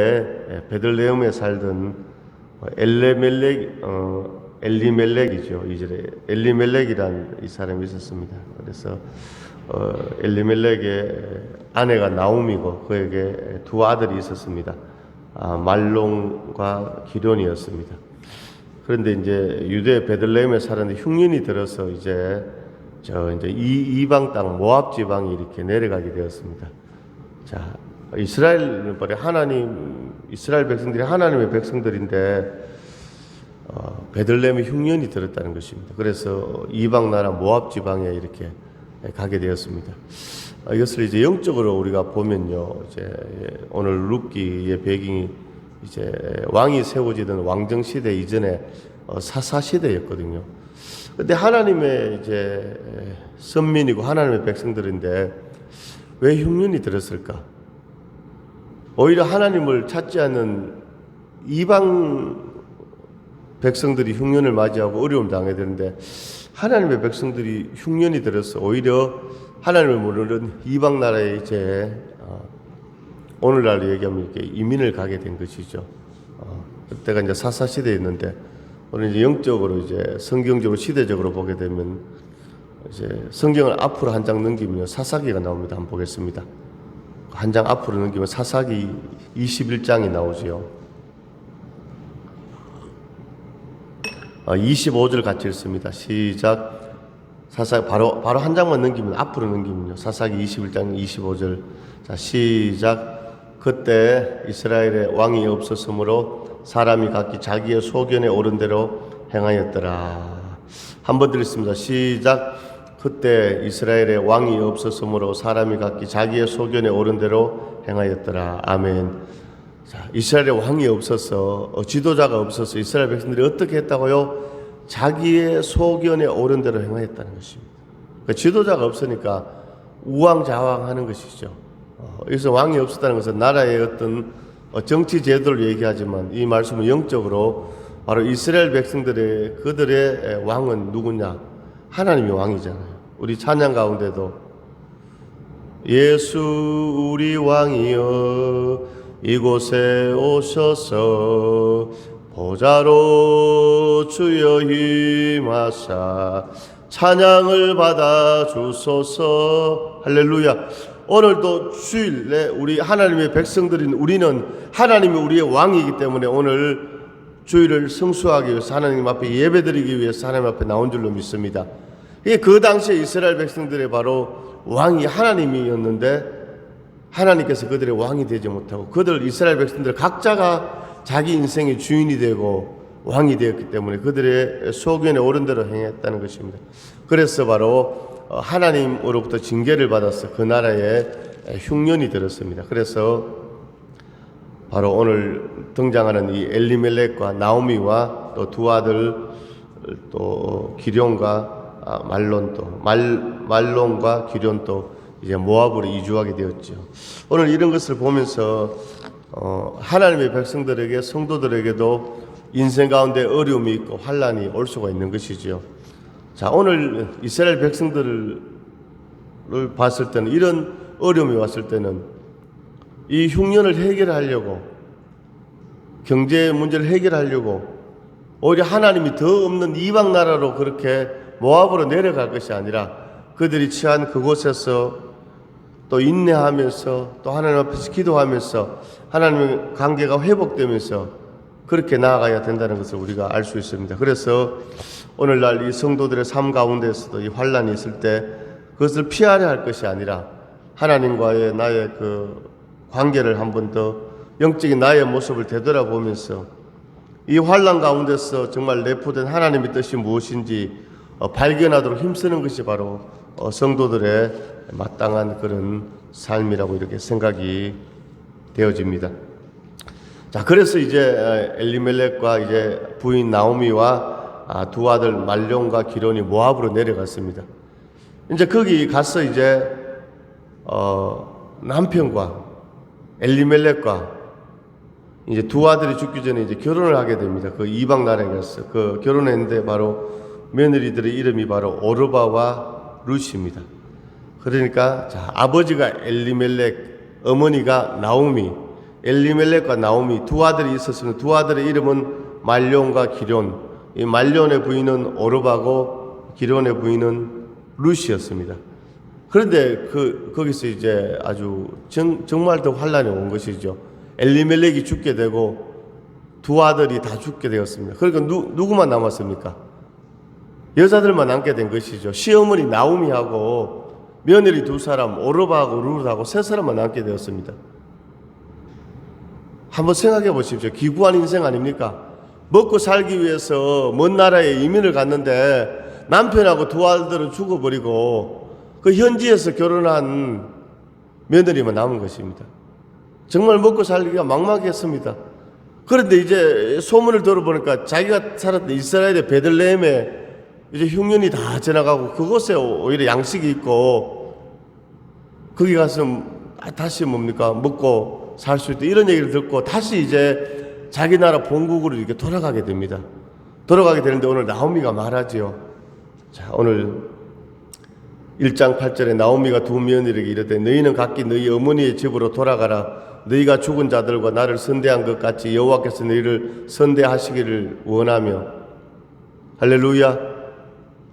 예, 베들레헴에 살던 엘레멜렉 어, 엘리멜렉이죠 이절에 엘리멜렉이란 이 사람이 있었습니다. 그래서 어, 엘리멜렉의 아내가 나움이고 그에게 두 아들이 있었습니다. 아, 말론과 기련이었습니다. 그런데 이제 유대 베들레헴에 사는데 흉년이 들어서 이제 저 이제 이 이방 땅 모압 지방이 이렇게 내려가게 되었습니다. 자, 이스라엘은 말이 하나님 이스라엘 백성들이 하나님의 백성들인데 어, 베들레헴에 흉년이 들었다는 것입니다. 그래서 이방 나라 모압 지방에 이렇게 가게 되었습니다. 어, 이것을 이제 영적으로 우리가 보면요, 이제 오늘 룻기의 배경이 이제 왕이 세워지던 왕정 시대 이전에 어, 사사 시대였거든요. 근데 하나님의 이제 선민이고 하나님의 백성들인데 왜 흉년이 들었을까? 오히려 하나님을 찾지 않는 이방 백성들이 흉년을 맞이하고 어려움 당해야 되는데 하나님의 백성들이 흉년이 들어서 오히려 하나님을 모르는 이방 나라에 이제 어, 오늘날 얘기하면 이렇게 이민을 가게 된 것이죠. 어, 그때가 이제 사사 시대였는데 오늘 이제 영적으로 이제 성경적으로 시대적으로 보게 되면 이제 성경을 앞으로 한 장 넘기면 사사기가 나옵니다. 한번 보겠습니다. 한 장 앞으로 넘기면 사사기 21장이 나오지요. 어, 25절 같이 읽습니다. 시작. 사사 바로 바로 한 장만 넘기면 앞으로 넘기면요. 사사기 21장 25절. 자, 시작. 그때 이스라엘에 왕이 없었으므로 사람이 각기 자기의 소견에 오른 대로 행하였더라. 한번 드리겠습니다. 시작. 그때 이스라엘에 왕이 없었으므로 사람이 각기 자기의 소견에 오른 대로 행하였더라. 아멘. 자, 이스라엘에 왕이 없어서 어, 지도자가 없어서 이스라엘 백성들이 어떻게 했다고요? 자기의 소견에 오른 대로 행하였다는 것입니다. 그 지도자가 없으니까 우왕좌왕하는 것이죠. 어, 여기서 왕이 없었다는 것은 나라의 어떤 어, 정치 제도를 얘기하지만 이 말씀은 영적으로 바로 이스라엘 백성들의 그들의 왕은 누구냐? 하나님이 왕이잖아요. 우리 찬양 가운데도 예수 우리 왕이여 이곳에 오셔서 보좌로 주여 힘하사 찬양을 받아 주소서 할렐루야 오늘도 주일에 우리 하나님의 백성들인 우리는 하나님이 우리의 왕이기 때문에 오늘 주일을 성수하기 위해서 하나님 앞에 예배드리기 위해서 하나님 앞에 나온 줄로 믿습니다. 이게 그 당시에 이스라엘 백성들의 바로 왕이 하나님이었는데 하나님께서 그들의 왕이 되지 못하고 그들 이스라엘 백성들 각자가 자기 인생의 주인이 되고 왕이 되었기 때문에 그들의 소견에 오른 대로 행했다는 것입니다. 그래서 바로 하나님으로부터 징계를 받아서 그 나라에 흉년이 들었습니다. 그래서 바로 오늘 등장하는 이 엘리멜렉과 나오미와 또 두 아들 또 기룡과 아, 말론 또 말, 말론과 기룡 또 이제 모압으로 이주하게 되었죠. 오늘 이런 것을 보면서 어, 하나님의 백성들에게 성도들에게도 인생 가운데 어려움이 있고 환란이 올 수가 있는 것이죠. 자 오늘 이스라엘 백성들을 봤을 때는 이런 어려움이 왔을 때는 이 흉년을 해결하려고 경제 문제를 해결하려고 오히려 하나님이 더 없는 이방 나라로 그렇게 모압으로 내려갈 것이 아니라 그들이 취한 그곳에서 또 인내하면서 또 하나님 앞에서 기도하면서 하나님의 관계가 회복되면서 그렇게 나아가야 된다는 것을 우리가 알 수 있습니다. 그래서 오늘날 이 성도들의 삶 가운데서도 이 환란이 있을 때 그것을 피하려 할 것이 아니라 하나님과의 나의 그 관계를 한 번 더 영적인 나의 모습을 되돌아보면서 이 환란 가운데서 정말 내포된 하나님의 뜻이 무엇인지 어, 발견하도록 힘쓰는 것이 바로 어, 성도들의 마땅한 그런 삶이라고 이렇게 생각이 되어집니다. 자, 그래서 이제 엘리멜렉과 이제 부인 나오미와 아, 두 아들 말룡과 기론이 모압으로 내려갔습니다. 이제 거기 가서 이제 어, 남편과 엘리멜렉과 이제 두 아들이 죽기 전에 이제 결혼을 하게 됩니다. 그 이방 나라에 가서 그 결혼했는데 바로 며느리들의 이름이 바로 오르바와 루시입니다. 그러니까 자, 아버지가 엘리멜렉, 어머니가 나오미, 엘리멜렉과 나오미 두 아들이 있었으면 두 아들의 이름은 말론과 기론. 이 말론의 부인은 오르바고 기론의 부인은 루시였습니다. 그런데 그 거기서 이제 아주 정, 정말 더 환란이 온 것이죠. 엘리멜렉이 죽게 되고 두 아들이 다 죽게 되었습니다. 그러니까 누, 누구만 남았습니까? 여자들만 남게 된 것이죠. 시어머니 나오미하고 며느리 두 사람 오르바하고 루르하고 세 사람만 남게 되었습니다. 한번 생각해 보십시오. 기구한 인생 아닙니까? 먹고 살기 위해서 먼 나라에 이민을 갔는데 남편하고 두 아들은 죽어버리고 그 현지에서 결혼한 며느리만 남은 것입니다. 정말 먹고 살기가 막막했습니다. 그런데 이제 소문을 들어보니까 자기가 살았던 이스라엘의 베들레헴에 이제 흉년이 다 지나가고 그곳에 오히려 양식이 있고 거기 가서 다시 뭡니까 먹고 살 수 있다 이런 얘기를 듣고 다시 이제 자기 나라 본국으로 이렇게 돌아가게 됩니다. 돌아가게 되는데 오늘 나오미가 말하지요. 자 오늘 1장 8절에 나오미가 두 며느리에게 이르되 너희는 각기 너희 어머니의 집으로 돌아가라. 너희가 죽은 자들과 나를 선대한 것 같이 여호와께서 너희를 선대하시기를 원하며. 할렐루야.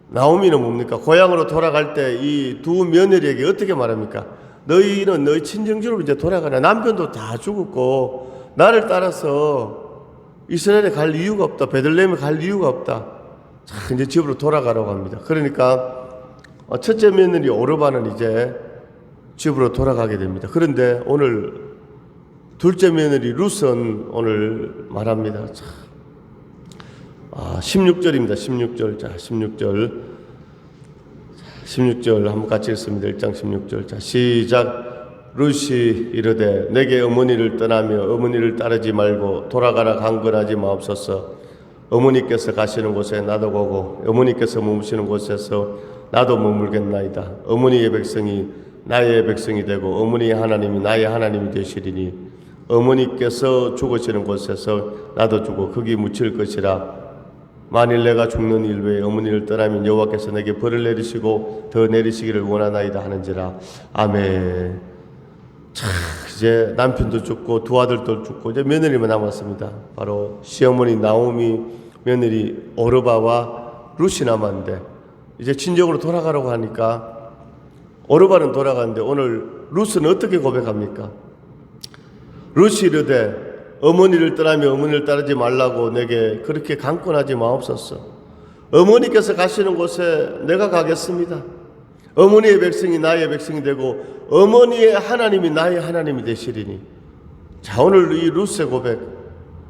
나오미는 뭡니까? 고향으로 돌아갈 때 이 두 며느리에게 어떻게 말합니까? 너희는 너희 친정집으로 이제 돌아가라. 남편도 다 죽었고 나를 따라서 이스라엘에 갈 이유가 없다. 베들레헴에 갈 이유가 없다. 자 이제 집으로 돌아가라고 합니다. 그러니까 어, 첫째 며느리 오르바는 이제 집으로 돌아가게 됩니다. 그런데 오늘 둘째 며느리 루스는 오늘 말합니다. 자, 아, 16절입니다. 16절. 자, 16절. 16절 한번 같이 읽습니다. 1장 16절. 자, 시작. 루시 이르되 내게 어머니를 떠나며 어머니를 따르지 말고 돌아가라 강건하지 마옵소서. 어머니께서 가시는 곳에 나도 가고 어머니께서 머무시는 곳에서 나도 머물겠나이다. 어머니의 백성이 나의 백성이 되고 어머니의 하나님이 나의 하나님이 되시리니 어머니께서 죽으시는 곳에서 나도 죽고 거기 묻힐 것이라. 만일 내가 죽는 일 외에 어머니를 떠나면 여호와께서 내게 벌을 내리시고 더 내리시기를 원하나이다 하는지라. 아멘. 참 이제 남편도 죽고 두 아들도 죽고 이제 며느리만 남았습니다. 바로 시어머니 나오미 며느리 오르바와 루시 남았는데 이제 친정으로 돌아가라고 하니까 오르바는 돌아가는데 오늘 루스는 어떻게 고백합니까? 루시 이르되 어머니를 떠나며 어머니를 따르지 말라고 내게 그렇게 강권하지 마옵소서. 어머니께서 가시는 곳에 내가 가겠습니다. 어머니의 백성이 나의 백성이 되고 어머니의 하나님이 나의 하나님이 되시리니. 자 오늘 이 루스의 고백.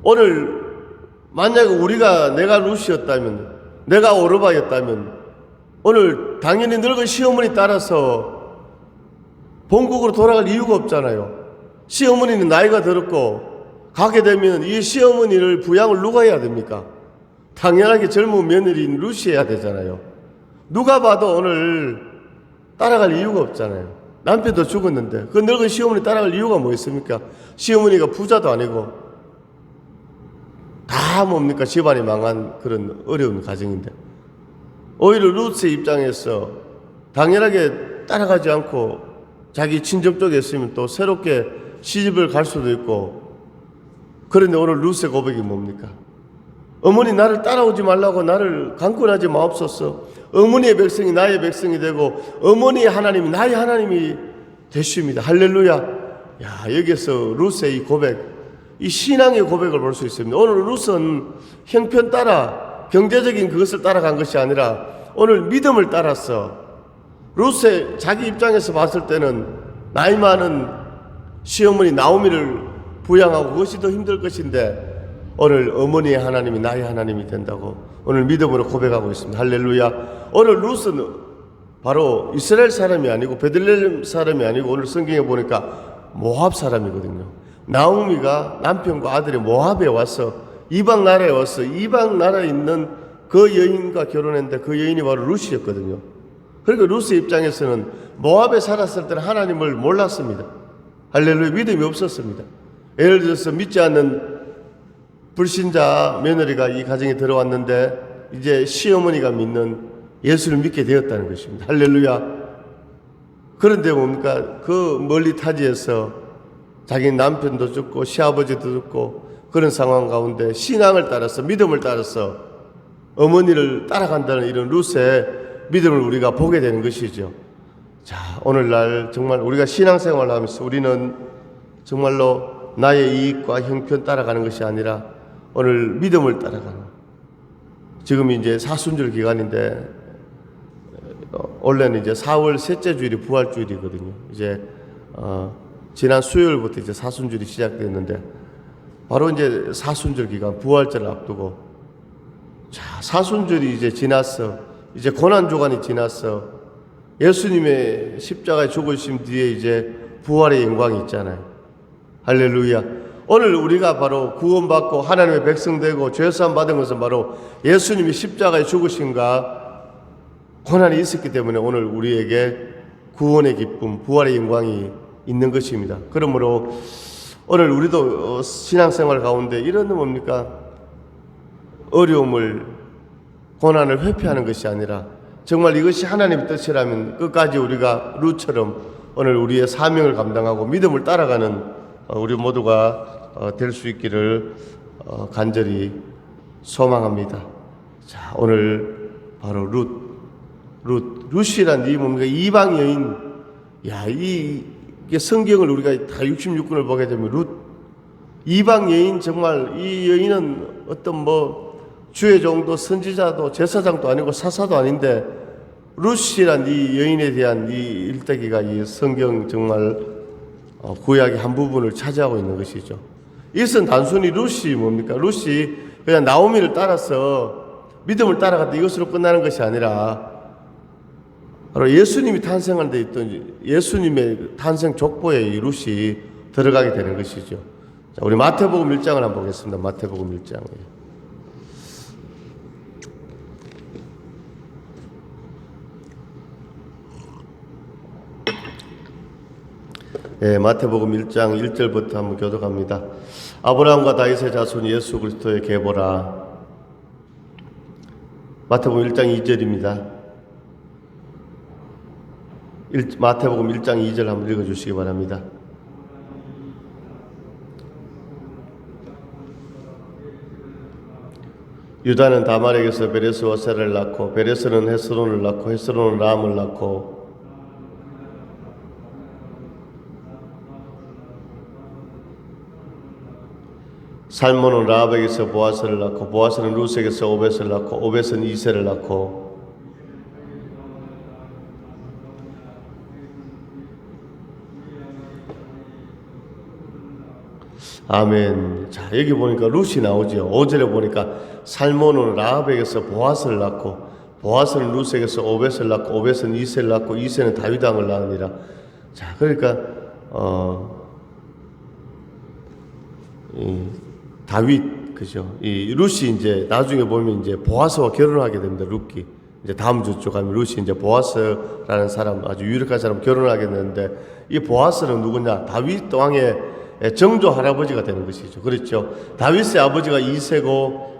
오늘 만약에 우리가 내가 루시였다면 내가 오르바였다면 오늘 당연히 늙은 시어머니 따라서 본국으로 돌아갈 이유가 없잖아요. 시어머니는 나이가 들었고 가게 되면 이 시어머니를 부양을 누가 해야 됩니까? 당연하게 젊은 며느리인 루시 해야 되잖아요. 누가 봐도 오늘 따라갈 이유가 없잖아요. 남편도 죽었는데 그 늙은 시어머니 따라갈 이유가 뭐 있습니까? 시어머니가 부자도 아니고 다 뭡니까 집안이 망한 그런 어려운 가정인데 오히려 루스의 입장에서 당연하게 따라가지 않고 자기 친정 쪽에 있으면 또 새롭게 시집을 갈 수도 있고 그런데 오늘 루스의 고백이 뭡니까? 어머니 나를 따라오지 말라고 나를 강권하지 마옵소서. 어머니의 백성이 나의 백성이 되고 어머니의 하나님이 나의 하나님이 되십니다. 할렐루야. 야 여기서 루스의 이 고백, 이 신앙의 고백을 볼 수 있습니다. 오늘 루스는 형편 따라 경제적인 그것을 따라간 것이 아니라 오늘 믿음을 따랐어. 루스의 자기 입장에서 봤을 때는 나이 많은 시어머니 나오미를 부양하고 그것이 더 힘들 것인데 오늘 어머니의 하나님이 나의 하나님이 된다고 오늘 믿음으로 고백하고 있습니다. 할렐루야. 오늘 루스는 바로 이스라엘 사람이 아니고 베들레헴 사람이 아니고 오늘 성경에 보니까 모압 사람이거든요. 나오미가 남편과 아들이 모압에 와서 이방 나라에 와서 이방 나라에 있는 그 여인과 결혼했는데 그 여인이 바로 루시였거든요. 그러니까 루스 입장에서는 모압에 살았을 때는 하나님을 몰랐습니다. 할렐루야 믿음이 없었습니다. 예를 들어서 믿지 않는 불신자 며느리가 이 가정에 들어왔는데 이제 시어머니가 믿는 예수를 믿게 되었다는 것입니다. 할렐루야. 그런데 뭡니까? 그 멀리 타지에서 자기 남편도 죽고 시아버지도 죽고 그런 상황 가운데 신앙을 따라서 믿음을 따라서 어머니를 따라간다는 이런 룻의 믿음을 우리가 보게 되는 것이죠. 자, 오늘날 정말 우리가 신앙생활을 하면서 우리는 정말로 나의 이익과 형편 따라가는 것이 아니라 오늘 믿음을 따라가는 지금 이제 사순절 기간인데 어, 원래는 이제 4월 셋째 주일이 부활주일이거든요. 이제 어, 지난 수요일부터 이제 사순절이 시작됐는데 바로 이제 사순절 기간 부활절을 앞두고 자 사순절이 이제 지났어. 이제 고난 주간이 지났어. 예수님의 십자가에 죽으심 뒤에 이제 부활의 영광이 있잖아요. 할렐루야. 오늘 우리가 바로 구원받고 하나님의 백성 되고 죄사함 받은 것은 바로 예수님이 십자가에 죽으심과 고난이 있었기 때문에 오늘 우리에게 구원의 기쁨, 부활의 영광이 있는 것입니다. 그러므로 오늘 우리도 어, 신앙생활 가운데 이런 뭡니까? 어려움을 고난을 회피하는 것이 아니라 정말 이것이 하나님의 뜻이라면 끝까지 우리가 루처럼 오늘 우리의 사명을 감당하고 믿음을 따라가는 어, 우리 모두가 될 수 있기를 어, 간절히 소망합니다. 자, 오늘 바로 룻, 룻, 룻이란 이 뭡니까? 이방 여인. 야, 이, 성경을 우리가 다 66권을 보게 되면 룻, 이방 여인 정말 이 여인은 어떤 뭐 주의 종도 선지자도 제사장도 아니고 사사도 아닌데 룻이란 이 여인에 대한 이 일대기가 이 성경 정말 어, 구약의 한 부분을 차지하고 있는 것이죠. 이것은 단순히 룻이 뭡니까? 룻이 그냥 나오미를 따라서 믿음을 따라갔다 이것으로 끝나는 것이 아니라 예수님이 탄생한 데 있던 예수님의 탄생 족보에 이 룻이 들어가게 되는 것이죠. 자, 우리 마태복음 1장을 한번 보겠습니다. 마태복음 1장. 예, 마태복음 1장 1절부터 한번 교독합니다. 아브라함과 다윗의 자손 예수 그리스도의 계보라. 마태복음 1장 2절입니다. 일, 마태복음 1장 2절 한번 읽어 주시기 바랍니다. 유다는 다말에게서 베레스와 세를 낳고 베레스는 헤스론을 낳고 헤스론은 람을 낳고 살몬은 라합에게서 보아스를 낳고 보아스는 루스에게서 오벳을 낳고 오벳은 이세를 낳고 아멘. 자, 여기 보니까 룻이 나오죠. 5절에 보니까 살몬은 라합에게서 보아스를 낳고 보아스는 룻에게서 오벳을 낳고 오벳은 이세를 낳고 이세는 다윗왕을 낳으니라. 자, 그러니까 어 이, 다윗 그죠? 이 룻이 이제 나중에 보면 이제 보아스와 결혼하게 됩니다. 룻기. 이제 다음 주쪽 가면 룻이 이제 보아스라는 사람 아주 유력한 사람 결혼하게 되는데 이 보아스는 누구냐? 다윗 왕의 정조 할아버지가 되는 것이죠. 그렇죠. 다윗의 아버지가 이세고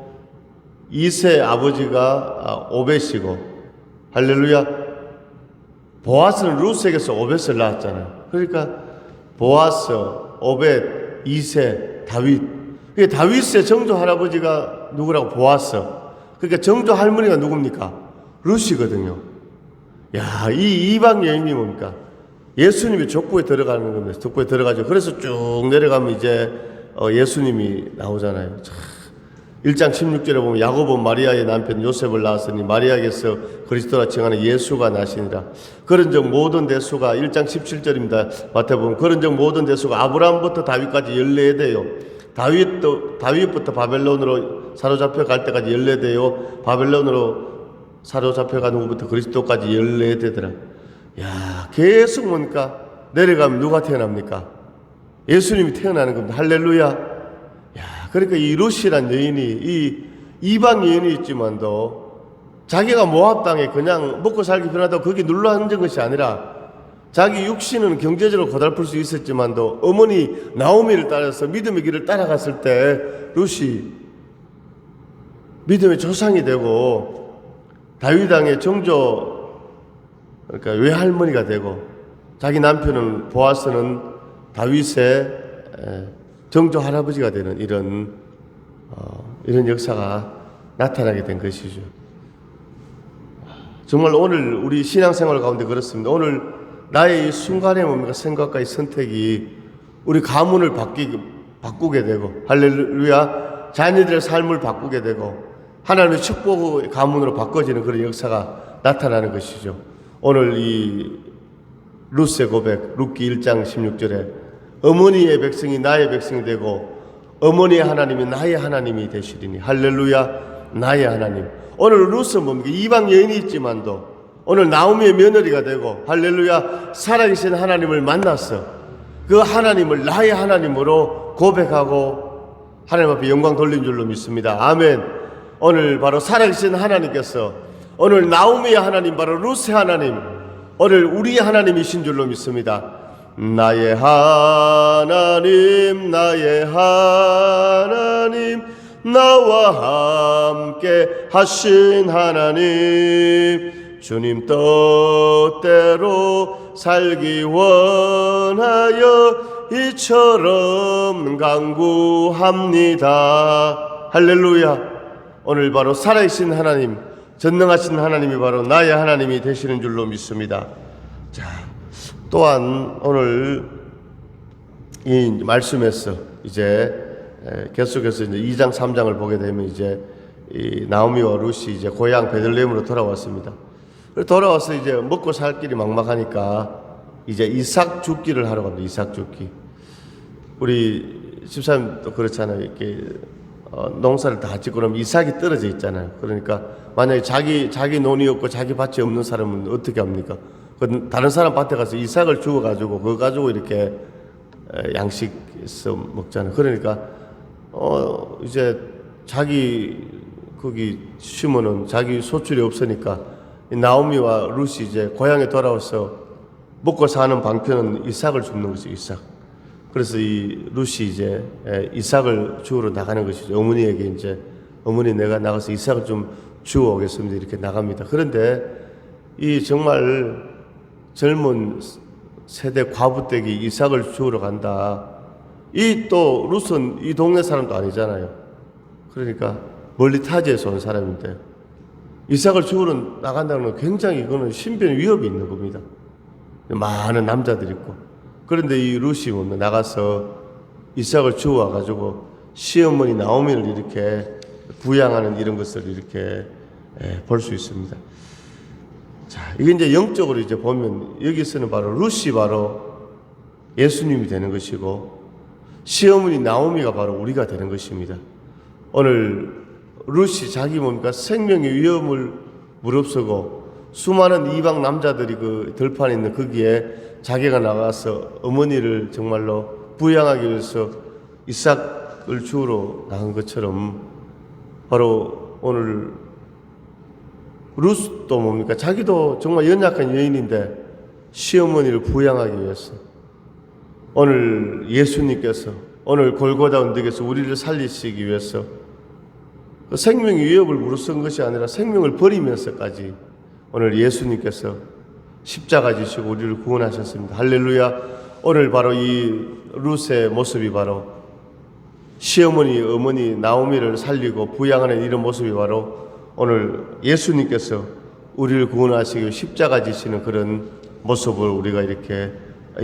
이세 아버지가 아, 오벳이고 할렐루야. 보아스는 룻에게서 오벳을 낳았잖아요. 그러니까 보아스, 오벳, 이세, 다윗. 그게 다윗의 정조 할아버지가 누구라고 보아스. 그러니까 정조 할머니가 누굽니까? 룻이거든요. 야, 이 이방 여인이 뭡니까? 예수님이 족보에 들어가는 겁니다. 족보에 들어가죠. 그래서 쭉 내려가면 이제 어, 예수님이 나오잖아요. 참. 1장 16절에 보면 야고보 마리아의 남편 요셉을 낳았으니 마리아에게서 그리스도라 칭하는 예수가 나시니라. 그런즉 모든 대수가 1장 17절입니다. 마태복음 그런즉 모든 대수가 아브라함부터 다윗까지 14대요. 다윗도 다윗부터 바벨론으로 사로잡혀 갈 때까지 14대요. 바벨론으로 사로잡혀 가는 것부터 그리스도까지 14대더라. 야, 계속 보니까 내려가면 누가 태어납니까? 예수님이 태어나는 겁니다. 할렐루야. 야, 그러니까 이 루시란 여인이 이 이방 여인이 있지만도 자기가 모압 땅에 그냥 먹고 살기 편하다고 거기 눌러 앉은 것이 아니라 자기 육신은 경제적으로 고달플 수 있었지만도 어머니 나오미를 따라서 믿음의 길을 따라갔을 때 루시 믿음의 조상이 되고 다윗 왕의 정조 그러니까 외할머니가 되고 자기 남편은 보아스는 다윗의 에, 정조 할아버지가 되는 이런 어, 이런 역사가 나타나게 된 것이죠. 정말 오늘 우리 신앙생활 가운데 그렇습니다. 오늘 나의 이 순간의 뭡니까 생각과 이 선택이 우리 가문을 바뀌, 바꾸게 되고 할렐루야 자녀들의 삶을 바꾸게 되고 하나님의 축복의 가문으로 바꿔지는 그런 역사가 나타나는 것이죠. 오늘 이 루스의 고백 루키 1장 16절에 어머니의 백성이 나의 백성이 되고 어머니의 하나님이 나의 하나님이 되시리니. 할렐루야. 나의 하나님. 오늘 루스 뭡니까 이방 여인이 있지만도 오늘 나오미의 며느리가 되고 할렐루야. 살아계신 하나님을 만났어 그 하나님을 나의 하나님으로 고백하고 하나님 앞에 영광 돌린 줄로 믿습니다. 아멘. 오늘 바로 살아계신 하나님께서 오늘 나오미의 하나님 바로 루스의 하나님 오늘 우리의 하나님이신 줄로 믿습니다. 나의 하나님 나의 하나님 나와 함께 하신 하나님 주님 뜻대로 살기 원하여 이처럼 강구합니다. 할렐루야. 오늘 바로 살아계신 하나님 전능하신 하나님이 바로 나의 하나님이 되시는 줄로 믿습니다 자 또한 오늘 이 말씀에서 이제 에, 계속해서 이제 2장 3장을 보게 되면 이제 이 나오미와 룻이 이제 고향 베들레헴으로 돌아왔습니다. 돌아와서 이제 먹고 살 길이 막막하니까 이제 이삭 죽기를 하러 갑니다. 이삭 죽기. 우리 집사님도 그렇잖아요. 이렇게 어, 농사를 다 짓고 그러면 이삭이 떨어져 있잖아요. 그러니까 만약에 자기 자기 논이 없고 자기 밭이 없는 사람은 어떻게 합니까? 그 다른 사람 밭에 가서 이삭을 주워 가지고 그거 가지고 이렇게 에, 양식해서 먹잖아요. 그러니까 어 이제 자기 거기 심으는 자기 소출이 없으니까 이 나오미와 루시 이제 고향에 돌아와서 먹고 사는 방편은 이삭을 줍는 거죠. 이삭. 그래서 이 루시 이제 에, 이삭을 주우러 나가는 것이죠. 어머니에게 이제 어머니 내가 나가서 이삭을 좀 주워 오겠습니다. 이렇게 나갑니다. 그런데 이 정말 젊은 세대 과부댁이 이삭을 주우러 간다. 이또 루스는 이 동네 사람도 아니잖아요. 그러니까 멀리 타지에서 온 사람인데 이삭을 주우러 나간다는 건 굉장히 이거는 신변 위협이 있는 겁니다. 많은 남자들이 있고 그런데 이 루시 뭡니까? 나가서 이삭을 주워 가지고 시어머니 나오미를 이렇게 부양하는 이런 것을 이렇게 예, 볼수 있습니다. 자, 이게 이제 영적으로 이제 보면 여기서는 바로 루시 바로 예수님이 되는 것이고 시어머니 나오미가 바로 우리가 되는 것입니다. 오늘 루시 자기 뭡니까 생명의 위험을 무릅쓰고 수많은 이방 남자들이 그 들판에 있는 거기에 자기가 나가서 어머니를 정말로 부양하기 위해서 이삭을 주우러 나간 것처럼 바로 오늘 루스도 뭡니까? 자기도 정말 연약한 여인인데 시어머니를 부양하기 위해서 오늘 예수님께서 오늘 골고다 언덕에서 우리를 살리시기 위해서 그 생명의 위협을 무릅쓴 것이 아니라 생명을 버리면서까지 오늘 예수님께서 십자가 지시고 우리를 구원하셨습니다. 할렐루야. 오늘 바로 이 루스의 모습이 바로 시어머니, 어머니 나오미를 살리고 부양하는 이런 모습이 바로 오늘 예수님께서 우리를 구원하시기 십자가 지시는 그런 모습을 우리가 이렇게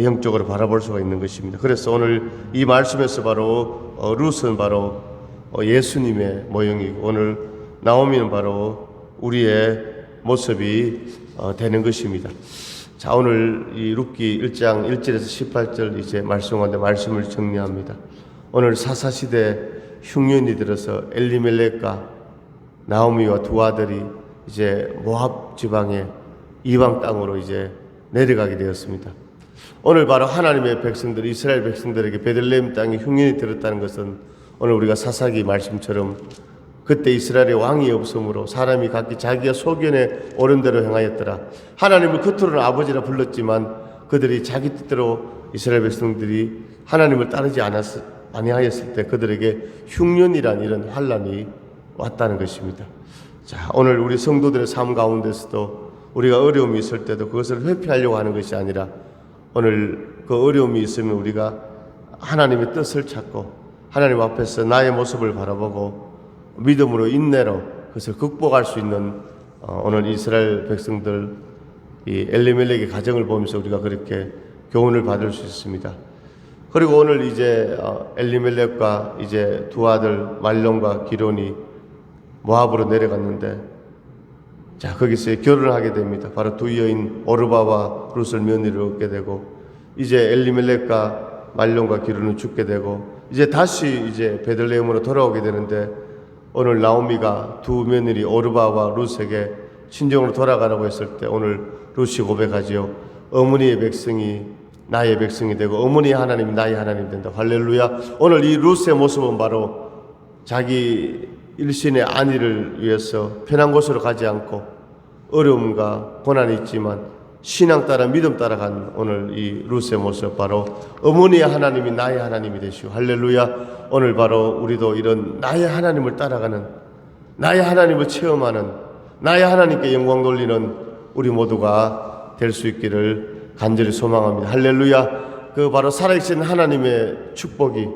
영적으로 바라볼 수가 있는 것입니다. 그래서 오늘 이 말씀에서 바로 어, 루스는 바로 어, 예수님의 모형이고 오늘 나오미는 바로 우리의 모습이 어, 되는 것입니다. 자 오늘 이 룻기 1장 1절에서 18절 이제 말씀 가운데 말씀을 정리합니다. 오늘 사사시대 흉년이 들어서 엘리멜렉과 나오미와 두 아들이 이제 모압 지방의 이방 땅으로 이제 내려가게 되었습니다. 오늘 바로 하나님의 백성들 이스라엘 백성들에게 베들레헴 땅에 흉년이 들었다는 것은 오늘 우리가 사사기 말씀처럼 그때 이스라엘의 왕이 없으므로 사람이 각기 자기가 소견에 옳은 대로 행하였더라. 하나님을 겉으로는 아버지라 불렀지만 그들이 자기 뜻대로 이스라엘 백성들이 하나님을 따르지 않았 아니하였을 때 그들에게 흉년이란 이런 환란이 왔다는 것입니다. 자, 오늘 우리 성도들의 삶 가운데서도 우리가 어려움이 있을 때도 그것을 회피하려고 하는 것이 아니라 오늘 그 어려움이 있으면 우리가 하나님의 뜻을 찾고 하나님 앞에서 나의 모습을 바라보고 믿음으로 인내로 그것을 극복할 수 있는 어, 오늘 이스라엘 백성들 이 엘리멜렉의 가정을 보면서 우리가 그렇게 교훈을 받을 수 있습니다. 그리고 오늘 이제 어, 엘리멜렉과 이제 두 아들 말론과 기론이 모압으로 내려갔는데 자 거기서 결혼을 하게 됩니다. 바로 두 여인 오르바와 룻을 며느리를 얻게 되고 이제 엘리멜렉과 말론과 기론은 죽게 되고 이제 다시 이제 베들레헴으로 돌아오게 되는데 오늘 나오미가 두 며느리 오르바와 룻에게 친정으로 돌아가라고 했을 때 오늘 룻이 고백하지요. 어머니의 백성이 나의 백성이 되고 어머니 하나님이 나의 하나님 된다. 할렐루야. 오늘 이 룻의 모습은 바로 자기 일신의 안위를 위해서 편한 곳으로 가지 않고 어려움과 고난이 있지만 신앙 따라 믿음 따라간 오늘 이 룻의 모습 바로 어머니의 하나님이 나의 하나님이 되시오. 할렐루야. 오늘 바로 우리도 이런 나의 하나님을 따라가는 나의 하나님을 체험하는 나의 하나님께 영광 돌리는 우리 모두가 될 수 있기를 간절히 소망합니다. 할렐루야. 그 바로 살아계신 하나님의 축복이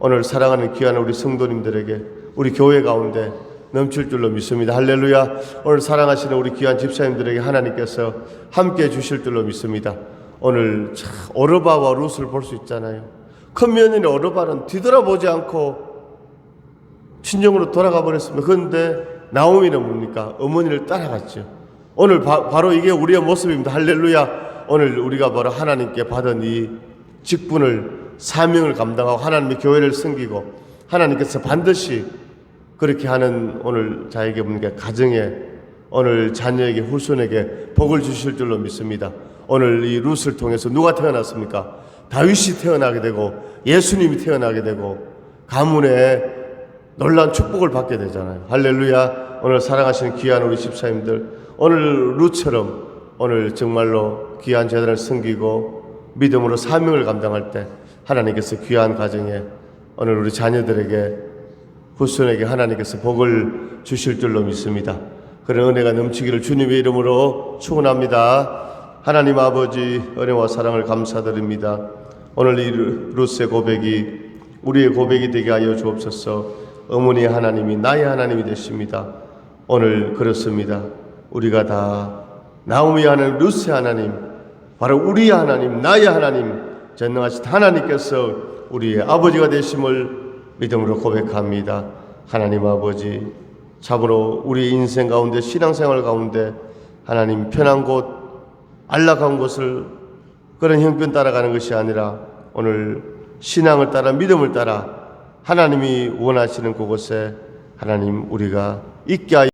오늘 사랑하는 귀한 우리 성도님들에게 우리 교회 가운데 넘칠 줄로 믿습니다. 할렐루야. 오늘 사랑하시는 우리 귀한 집사님들에게 하나님께서 함께 주실 줄로 믿습니다. 오늘 참 오르바와 룻을 볼 수 있잖아요. 큰 며느리 오르바는 뒤돌아보지 않고 친정으로 돌아가 버렸습니다. 그런데 나오미는 뭡니까? 어머니를 따라갔죠. 오늘 바, 로 이게 우리의 모습입니다. 할렐루야. 오늘 우리가 바로 하나님께 받은 이 직분을 사명을 감당하고 하나님의 교회를 섬기고 하나님께서 반드시 그렇게 하는 오늘 자에게 뭡니까 가정에 오늘 자녀에게 후손에게 복을 주실 줄로 믿습니다. 오늘 이 룻을 통해서 누가 태어났습니까? 다윗이 태어나게 되고 예수님이 태어나게 되고 가문에 놀란 축복을 받게 되잖아요. 할렐루야. 오늘 사랑하시는 귀한 우리 집사님들 오늘 룻처럼 오늘 정말로 귀한 재단을 섬기고 믿음으로 사명을 감당할 때 하나님께서 귀한 가정에 오늘 우리 자녀들에게 후손에게 하나님께서 복을 주실 줄로 믿습니다. 그런 은혜가 넘치기를 주님의 이름으로 축원합니다. 하나님 아버지 은혜와 사랑을 감사드립니다. 오늘 이 루스의 고백이 우리의 고백이 되게 하여 주옵소서. 어머니 하나님이 나의 하나님이 되십니다. 오늘 그렇습니다. 우리가 다 나오미 하나님, 루스의 하나님, 바로 우리의 하나님, 나의 하나님, 전능하신 하나님께서 우리의 아버지가 되심을 믿음으로 고백합니다. 하나님 아버지, 참으로 우리 인생 가운데 신앙생활 가운데 하나님 편한 곳, 안락한 곳을 그런 형편 따라가는 것이 아니라 오늘 신앙을 따라 믿음을 따라 하나님이 원하시는 그곳에 하나님 우리가 있게 하여